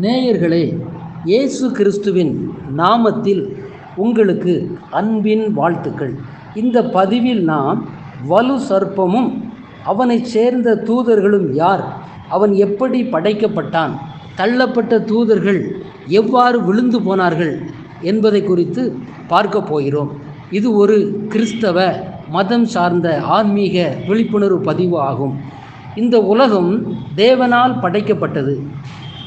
நேயர்களே இயேசு கிறிஸ்துவின் நாமத்தில் உங்களுக்கு அன்பின் வாழ்த்துக்கள். இந்த பதிவில் நாம் வலு சர்ப்பமும் அவனைச் சேர்ந்த தூதர்களும் யார்? அவன் எப்படி படைக்கப்பட்டான்? தள்ளப்பட்ட தூதர்கள் எவ்வாறு விழுந்து போனார்கள் என்பதை குறித்து பார்க்க போகிறோம். இது ஒரு கிறிஸ்தவ மதம் சார்ந்த ஆன்மீக விழிப்புணர்வு பதிவு ஆகும். இந்த உலகம் தேவனால் படைக்கப்பட்டது.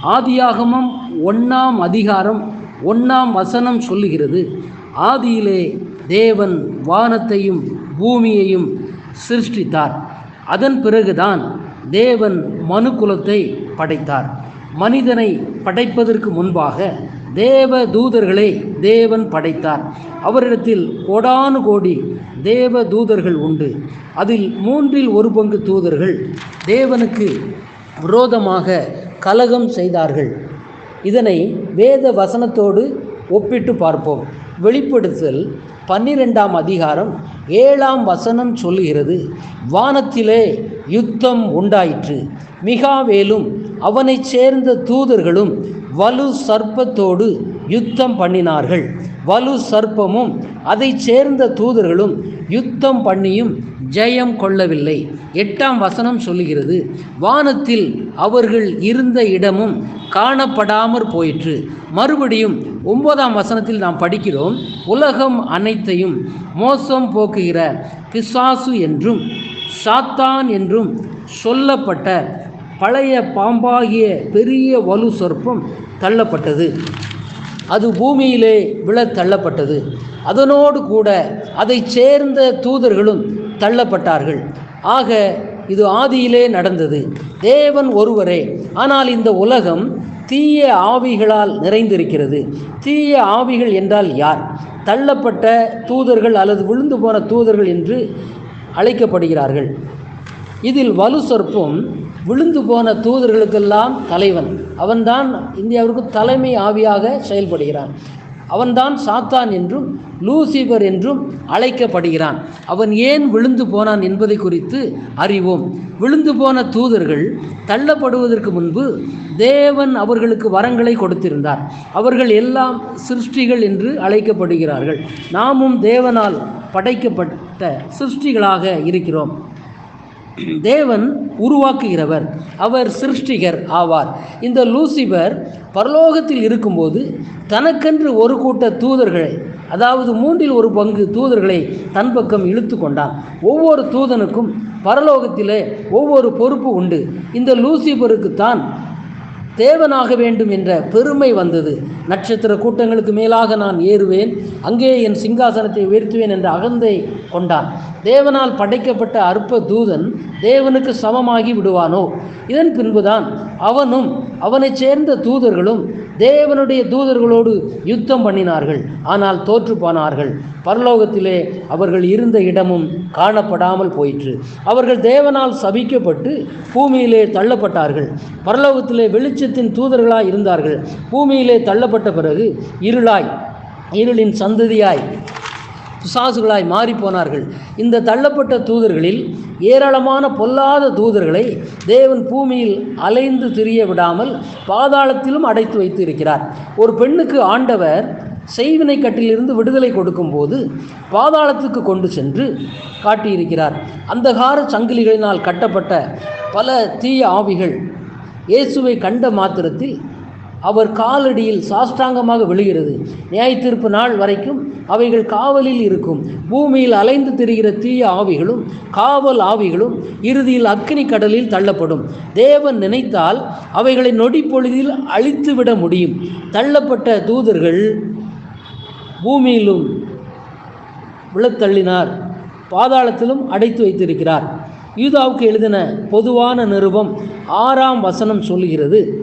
ஆதியாகமம் ஒன்றாம் அதிகாரம் ஒன்றாம் வசனம் சொல்லுகிறது. ஆதியிலே தேவன் வானத்தையும் பூமியையும் சிருஷ்டித்தார். அதன் பிறகுதான் தேவன் மனுக்குலத்தை படைத்தார். மனிதனை படைப்பதற்கு முன்பாக தேவ தூதர்களை தேவன் படைத்தார். அவரிடத்தில் கோடானு கோடி தேவ தூதர்கள் உண்டு. அதில் மூன்றில் ஒரு பங்கு தூதர்கள் தேவனுக்கு விரோதமாக கலகம் செய்தார்கள். இதனை வேத வசனத்தோடு ஒப்பிட்டு பார்ப்போம். வெளிப்படுத்தல் பன்னிரெண்டாம் அதிகாரம் ஏழாம் வசனம் சொல்லுகிறது வானத்திலே யுத்தம் உண்டாயிற்று. மிகாவேலும் அவனைச் சேர்ந்த தூதர்களும் வலு சர்ப்பத்தோடு யுத்தம் பண்ணினார்கள். வலு சர்ப்பமும் அதைச் சேர்ந்த தூதர்களும் யுத்தம் பண்ணியும் ஜெயம் கொள்ளவில்லை. எட்டாம் வசனம் சொல்லுகிறது வானத்தில் அவர்கள் இருந்த இடமும் காணப்படாமற் போயிற்று. மறுபடியும் ஒன்பதாம் வசனத்தில் நாம் படிக்கிறோம் உலகம் அனைத்தையும் மோசம் போக்குகிற பிசாசு என்றும் சாத்தான் என்றும் சொல்லப்பட்ட பழைய பாம்பாகிய பெரிய வலு சொற்பம் தள்ளப்பட்டது. அது பூமியிலே விழத் தள்ளப்பட்டது. அதனோடு கூட அதைச் சேர்ந்த தூதர்களும் தள்ளப்பட்டார்கள். ஆக இது ஆதியிலே நடந்தது. தேவன் ஒருவரே ஆனால் இந்த உலகம் தீய ஆவிகளால் நிறைந்திருக்கிறது. தீய ஆவிகள் என்றால் யார்? தள்ளப்பட்ட தூதர்கள் அல்லது விழுந்து போன தூதர்கள் என்று அழைக்கப்படுகிறார்கள். இதில் வலு சொற்பம் விழுந்து போன தூதர்களுக்கெல்லாம் தலைவன். அவன்தான் இந்தியாவிற்கு தலைமை ஆவியாக செயல்படுகிறான். அவன்தான் சாத்தான் என்றும் லூசிபர் என்றும் அழைக்கப்படுகிறான். அவன் ஏன் விழுந்து போனான் என்பதை குறித்து அறிவோம். விழுந்து போன தூதர்கள் தள்ளப்படுவதற்கு முன்பு தேவன் அவர்களுக்கு வரங்களை கொடுத்திருந்தார். அவர்கள் எல்லாம் சிருஷ்டிகள் என்று அழைக்கப்படுகிறார்கள். நாமும் தேவனால் படைக்கப்பட்ட சிருஷ்டிகளாக இருக்கிறோம். தேவன் உருவாக்குகிறவர். அவர் சிருஷ்டிகர் ஆவார். இந்த லூசிபர் பரலோகத்தில் இருக்கும்போது தனக்கென்று ஒரு கூட்ட தூதர்களை அதாவது மூன்றில் ஒரு பங்கு தூதர்களை தன் பக்கம் இழுத்து கொண்டான். ஒவ்வொரு தூதனுக்கும் பரலோகத்திலே ஒவ்வொரு பொறுப்பு உண்டு. இந்த லூசிபருக்குத்தான் தேவனாக வேண்டும் என்ற பெருமை வந்தது. நட்சத்திர கூட்டங்களுக்கு மேலாக நான் ஏறுவேன். அங்கே என் சிங்காசனத்தை உயர்த்துவேன் என்ற அகந்தை கொண்டான். தேவனால் படைக்கப்பட்ட அற்ப தூதன் தேவனுக்கு சமமாகி விடுவானோ? இதன் பின்புதான் அவனும் அவனைச் சேர்ந்த தூதர்களும் தேவனுடைய தூதர்களோடு யுத்தம் பண்ணினார்கள். ஆனால் தோற்று போனார்கள். பரலோகத்திலே அவர்கள் இருந்த இடமும் காணப்படாமல் போயிற்று. அவர்கள் தேவனால் சபிக்கப்பட்டு பூமியிலே தள்ளப்பட்டார்கள். பரலோகத்திலே வெளிச்சத்தின் தூதர்களாய் இருந்தார்கள். பூமியிலே தள்ளப்பட்ட பிறகு இருளாய் இருளின் சந்ததியாய் பிசாசுகளாய் மாறிப்போனார்கள். இந்த தள்ளப்பட்ட தூதர்களில் ஏராளமான பொல்லாத தூதர்களை தேவன் பூமியில் அலைந்து திரிய விடாமல் பாதாளத்திலும் அடைத்து வைத்து இருக்கிறார் ஒரு பெண்ணுக்கு ஆண்டவர் செய்வினை கட்டிலிருந்து விடுதலை கொடுக்கும்போது பாதாளத்துக்கு கொண்டு சென்று காட்டியிருக்கிறார். அந்தகார சங்கிலிகளினால் கட்டப்பட்ட பல தீய ஆவிகள் இயேசுவை கண்ட மாத்திரத்தில் அவர் காலடியில் சாஷ்டாங்கமாக விழுகிறது. நியாய தீர்ப்பு நாள் வரைக்கும் அவைகள் காவலில் இருக்கும். பூமியில் அலைந்து திரிகிற தீய ஆவிகளும் காவல் ஆவிகளும் இறுதியில் அக்னி கடலில் தள்ளப்படும். தேவன் நினைத்தால் அவைகளை நொடி பொழுதில் அழித்துவிட முடியும். தள்ளப்பட்ட தூதர்கள் பூமியிலும் விழத்தள்ளினார். பாதாளத்திலும் அடைத்து வைத்திருக்கிறார். யூதாவுக்கு எழுதின பொதுவான நிருபம் ஆறாம் வசனம் சொல்லுகிறது.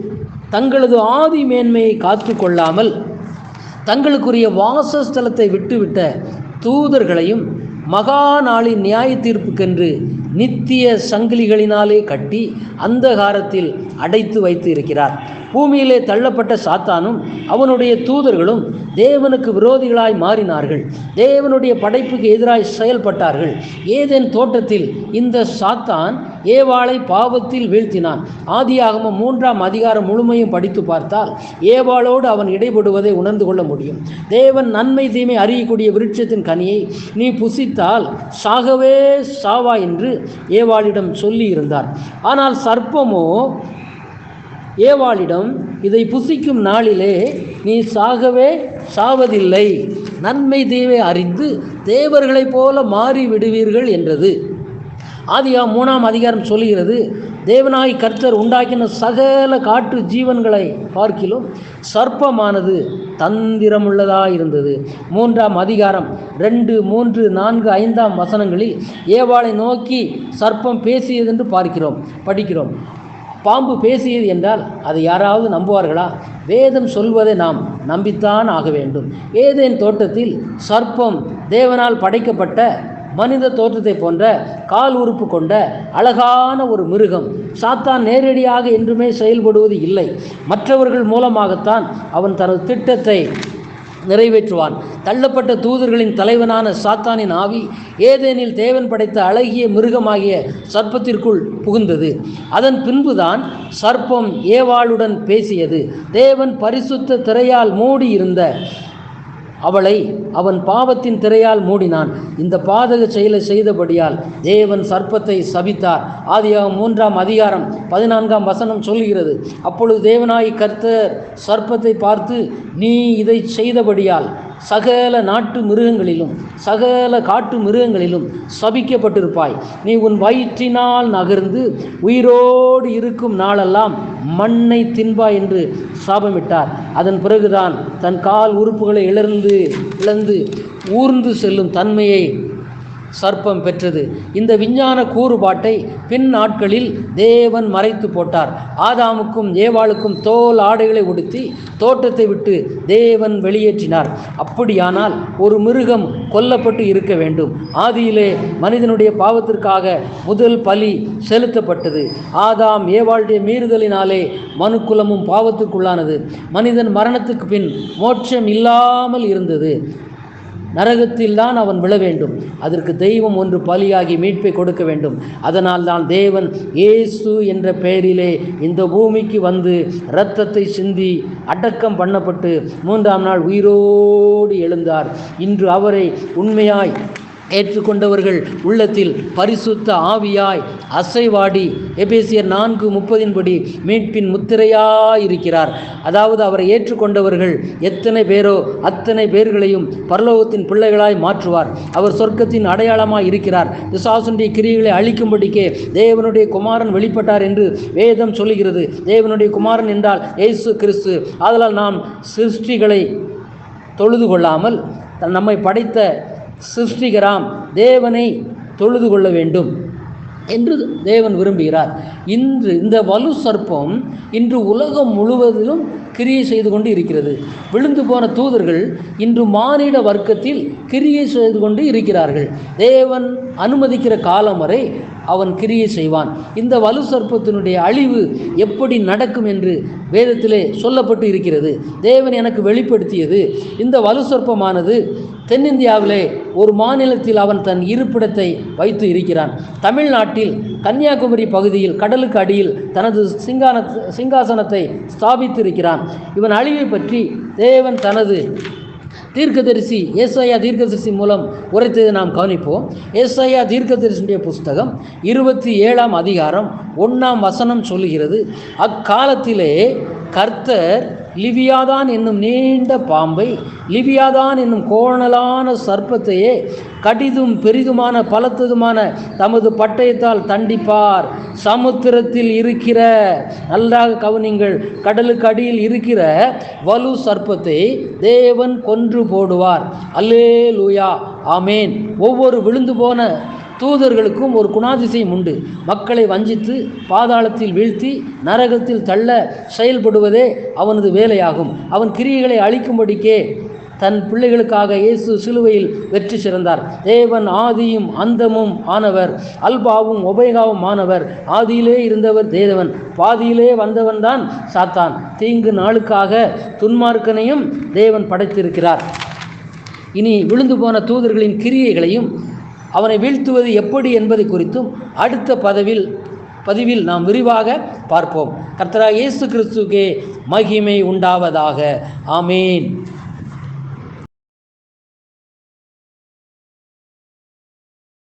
தங்களது ஆதி மேன்மையை காத்து கொள்ளாமல் தங்களுக்குரிய வாசஸ்தலத்தை விட்டுவிட்ட தூதர்களையும் மகா நாளின் நியாய தீர்ப்புக்கென்று நித்திய சங்கிலிகளினாலே கட்டி அந்தகாரத்தில் அடைத்து வைத்து இருக்கிறார். பூமியிலே தள்ளப்பட்ட சாத்தானும் அவனுடைய தூதர்களும் தேவனுக்கு விரோதிகளாய் மாறினார்கள். தேவனுடைய படைப்புக்கு எதிராய் செயல்பட்டார்கள். ஏதேன் தோட்டத்தில் இந்த சாத்தான் ஏவாளை பாவத்தில் வீழ்த்தினான். ஆதியாகம மூன்றாம் அதிகாரம் முழுமையும் படித்து பார்த்தால் ஏவாளோடு அவன் இடைபடுவதை உணர்ந்து கொள்ள முடியும். தேவன் நன்மை தீமை அறியக்கூடிய விருட்சத்தின் கனியை நீ புசித்தால் சாகவே சாவா என்று ஏவாளிடம் சொல்லி இருந்தார். ஆனால் சர்ப்பமோ? ஏவாளிடம் இதை புசிக்கும் நாளிலே நீ சாகவே சாவதில்லை. நன்மை தீவை அறிந்து தேவர்களைப் போல மாறி விடுவீர்கள் என்றது. ஆதியா மூணாம் அதிகாரம் சொல்லுகிறது தேவனாய் கர்த்தர் உண்டாக்கின சகல காற்று ஜீவன்களை பார்க்கிலும் சர்ப்பமானது தந்திரமுள்ளதாக இருந்தது. மூன்றாம் அதிகாரம் ரெண்டு மூன்று நான்கு ஐந்தாம் வசனங்களில் ஏவாளை நோக்கி சர்ப்பம் பேசியது என்று பார்க்கிறோம் படிக்கிறோம். பாம்பு பேசியது என்றால் அதை யாராவது நம்புவார்களா? வேதம் சொல்வதை நாம் நம்பித்தான் ஆக வேண்டும். ஏதேன் தோட்டத்தில் சர்ப்பம் தேவனால் படைக்கப்பட்ட மனித தோற்றத்தை போன்ற கால் உறுப்பு கொண்ட அழகான ஒரு மிருகம். சாத்தான் நேரடியாக என்றுமே செயல்படுவது இல்லை. மற்றவர்கள் மூலமாகத்தான் அவன் தனது திட்டத்தை நிறைவேற்றுவான். தள்ளப்பட்ட தூதர்களின் தலைவனான சாத்தானின் ஆவி ஏதேனில் தேவன் படைத்த அழகிய மிருகமாகிய சர்ப்பத்திற்குள் புகுந்தது. அதன் பின்புதான் சர்ப்பம் ஏவாளுடன் பேசியது. தேவன் பரிசுத்த திரையால் மூடி இருந்த அவளை அவன் பாவத்தின் திரையால் மூடினான். இந்த பாதக செயலை செய்தபடியால் தேவன் சர்ப்பத்தை சபித்தார். ஆதியாகம் மூன்றாம் அதிகாரம் பதினான்காம் வசனம் சொல்கிறது அப்பொழுது தேவனாய் கர்த்தர் சர்ப்பத்தை பார்த்து நீ இதை செய்தபடியால் சகல நாட்டு மிருகங்களிலும் சகல காட்டு மிருகங்களிலும் சபிக்கப்பட்டிருப்பாய். நீ உன் வயிற்றினால் நகர்ந்து உயிரோடு இருக்கும் நாளெல்லாம் மண்ணை தின்பாய் என்று சாபமிட்டார். அதன் பிறகுதான் தன் கால் உறுப்புகளை இழந்து இழந்து ஊர்ந்து செல்லும் தன்மையை சர்ப்பம் பெற்றது. இந்த விஞ்ஞான கூறுபாட்டை பின் நாட்களில் தேவன் மறைத்து போட்டார். ஆதாமுக்கும் ஏவாளுக்கும் தோல் ஆடைகளை உடுத்தி தோட்டத்தை விட்டு தேவன் வெளியேற்றினார். அப்படியானால் ஒரு மிருகம் கொல்லப்பட்டு இருக்க வேண்டும். ஆதியிலே மனிதனுடைய பாவத்திற்காக முதல் பலி செலுத்தப்பட்டது. ஆதாம் ஏவாளுடைய மீறுதலினாலே மனுக்குலமும் பாவத்துக்குள்ளானது. மனிதன் மரணத்துக்கு பின் மோட்சம் இல்லாமல் இருந்தது. நரகத்தில் தான் அவன் விழ வேண்டும். அதற்கு தெய்வம் ஒன்று பலியாகி மீட்பை கொடுக்க வேண்டும். அதனால் தான் தேவன் இயேசு என்ற பெயரிலே இந்த பூமிக்கு வந்து இரத்தத்தை சிந்தி அடக்கம் பண்ணப்பட்டு மூன்றாம் நாள் உயிரோடு எழுந்தார். இன்று அவரை உண்மையாய் ஏற்றுக்கொண்டவர்கள் உள்ளத்தில் பரிசுத்த ஆவியாய் அசைவாடி. எபேசியர் நான்கு முப்பதின்படி மீட்பின் முத்திரையாய் இருக்கிறார் அதாவது அவரை ஏற்றுக்கொண்டவர்கள் எத்தனை பேரோ அத்தனை பேர்களையும் பரலோகத்தின் பிள்ளைகளாய் மாற்றுவார். அவர் சொர்க்கத்தின் அடையாளமாய் இருக்கிறார். விசாசுடைய கிரியைகளை அழிக்கும்படிக்கே தேவனுடைய குமாரன் வெளிப்பட்டார் என்று வேதம் சொல்லுகிறது. தேவனுடைய குமாரன் என்றால் இயேசு கிறிஸ்து. அதனால் நாம் சிருஷ்டிகளை தொழுது கொள்ளாமல் தன் நம்மை படைத்த சிருஷ்டிகராம் தேவனை தொழுது கொள்ள வேண்டும் என்று தேவன் விரும்புகிறார். இன்று இந்த வலு சர்ப்பம் இன்று உலகம் முழுவதிலும் கிரியை செய்து கொண்டு இருக்கிறது. விழுந்து போன தூதர்கள் இன்று மானிட வர்க்கத்தில் கிரியை செய்து கொண்டு இருக்கிறார்கள். தேவன் அனுமதிக்கிற காலம் வரை அவன் கிரியை செய்வான். இந்த வலு சர்ப்பத்தினுடைய அழிவு எப்படி நடக்கும் என்று வேதத்திலே சொல்லப்பட்டு இருக்கிறது. தேவன் எனக்கு வெளிப்படுத்தியது. இந்த வலு சர்ப்பமானது தென்னிந்தியாவிலே ஒரு மாநிலத்தில் அவன் தன் இருப்பிடத்தை வைத்து இருக்கிறான். தமிழ்நாட்டில் கன்னியாகுமரி பகுதியில் கடலுக்கு அடியில் தனது சிங்கான சிங்காசனத்தை ஸ்தாபித்திருக்கிறான். இவன் அழிவை பற்றி தேவன் தனது தீர்க்கதரிசி ஏசாயா தீர்க்கதரிசி மூலம் உரைத்ததை நாம் கவனிப்போம். ஏசாயா தீர்க்கதரிசியுடைய புஸ்தகம் இருபத்தி ஏழாம் அதிகாரம் ஒன்றாம் வசனம் சொல்லுகிறது அக்காலத்திலே கர்த்தர் லிவியாதான் என்னும் நீண்ட பாம்பை லிவியாதான் என்னும் கோணலான சர்ப்பத்தையே கடிதும் பெரிதுமான பலத்ததுமான தமது பட்டயத்தால் தண்டிப்பார். சமுத்திரத்தில் இருக்கிற நன்றாக கவனிங்கள் கடலுக்கு அடியில் இருக்கிற வலு சர்ப்பத்தை தேவன் கொன்று போடுவார். அல்லே லூயா ஆமேன். ஒவ்வொரு விழுந்து போன தூதர்களுக்கும் ஒரு குணாதிசயம் உண்டு. மக்களை வஞ்சித்து பாதாளத்தில் வீழ்த்தி நரகத்தில் தள்ள செயல்படுவதே அவனது வேலையாகும். அவன் கிரியைகளை அழிக்கும்படிக்கே தன் பிள்ளைகளுக்காக இயேசு சிலுவையில் வெற்றி சிறந்தார். தேவன் ஆதியும் அந்தமும் ஆனவர். அல்பாவும் ஒபேகாவும் ஆனவர். ஆதியிலே இருந்தவர் தேவன். பாதியிலே வந்தவன் தான் சாத்தான். தீங்கு நாளுக்காக துன்மார்க்கனையும் தேவன் படைத்திருக்கிறார். இனி விழுந்து போன தூதர்களின் கிரியைகளையும் அவனை வீழ்த்துவது எப்படி என்பதை குறித்தும் அடுத்த பதவில் பதிவில் நாம் விரிவாக பார்ப்போம். கர்த்தராக இயேசு கிறிஸ்துக்கே மகிமை உண்டாவதாக. ஆமேன்.